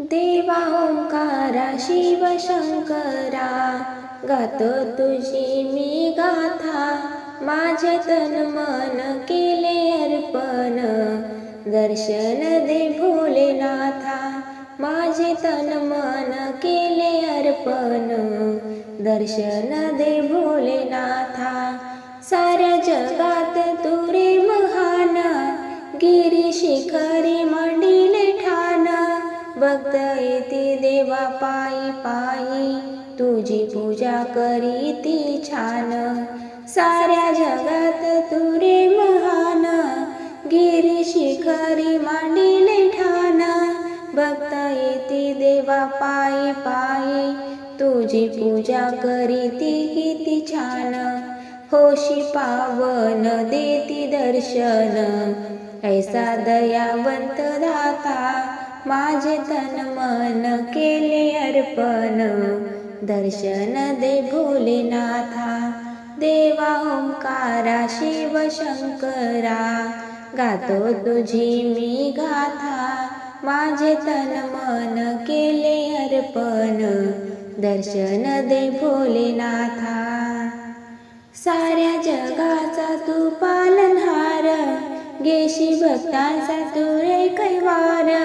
देवा ओंकारा शिव शंकरा गातो तुझी मी गाथा माझे तन मन केले अर्पण. दर्शन दे भोलेनाथा माझे तन मन केले अर्पण. दर्शन दे भोलेनाथा साऱ्या जगात तुरे भक्त येती देवा पायी पायी. तुझी पूजा करी ती छान. साऱ्या जगात तुरे महान. गिरी शिखरी मांडिले ठाण भक्त येती देवा पायी पायी. तुझी पूजा करी ती किती छान. होशी पावन देती दर्शन. ऐसा दयावंत दाता माझे तन मन केले अर्पण. दर्शन दे भोलेनाथा. देवा ओंकारा शिव शंकरा. गातो तुझी मी गाथा. माझे तन मन केले अर्पण. दर्शन दे भोलेनाथा. साऱ्या जगाचा तू पालनहार. गेशी भक्तांचा तू रे कैवार.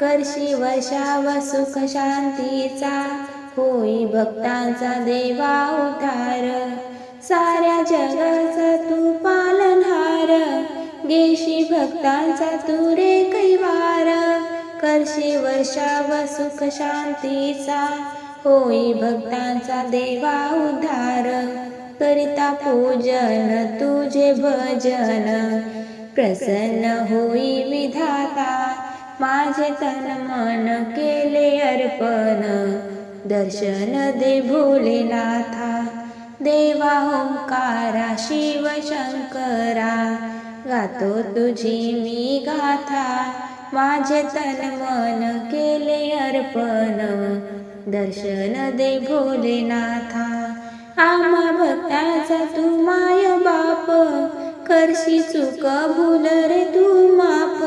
करशी वर्षाव सुख शांतीचा होई भक्तांचा देवा उतार साऱ्या जगाचा तू पालनहार गेशी भक्तांचा तू रे कैवार करशी वर्षाव सुख शांतीचा होई भक्तांचा देवा उद्धार. करिता पूजन तुझे भजन प्रसन्न होई विधाता. माझे तन मन केले अर्पण. दर्शन दे भोलेनाथा. देवा ओंकारा शिव शंकरा. गातो तुझी मी गाथा. माझे तन मन केले अर्पण. दर्शन दे भोलेनाथा. आम्हा भक्ताचा तू माय बाप. करशी चुक भूल रे तू माप.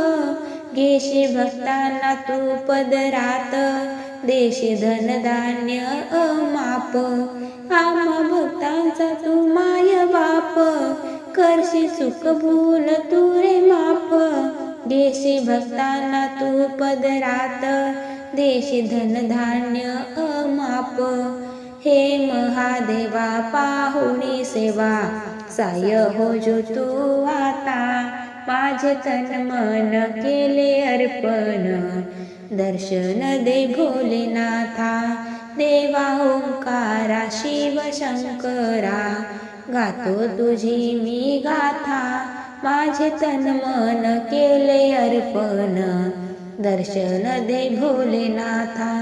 घेशी भक्तांना तू पदरात देशी धनधान्य अमाप. आम्हा भक्तांचा तू माय बाप. करशी सुख भूल तू रे माप. देशी भक्तांना तू पदरात देशी धनधान्य अमाप. हे महादेवा पाहुणी सेवा. साय हो जो तू आता. माझे तन मन केले अर्पण. दर्शन दे भोलेनाथा देवा ओंकारा शिव शंकरा. गातो तुझी मी गाथा माझे तन मन केले अर्पण. दर्शन दे भोलेनाथा.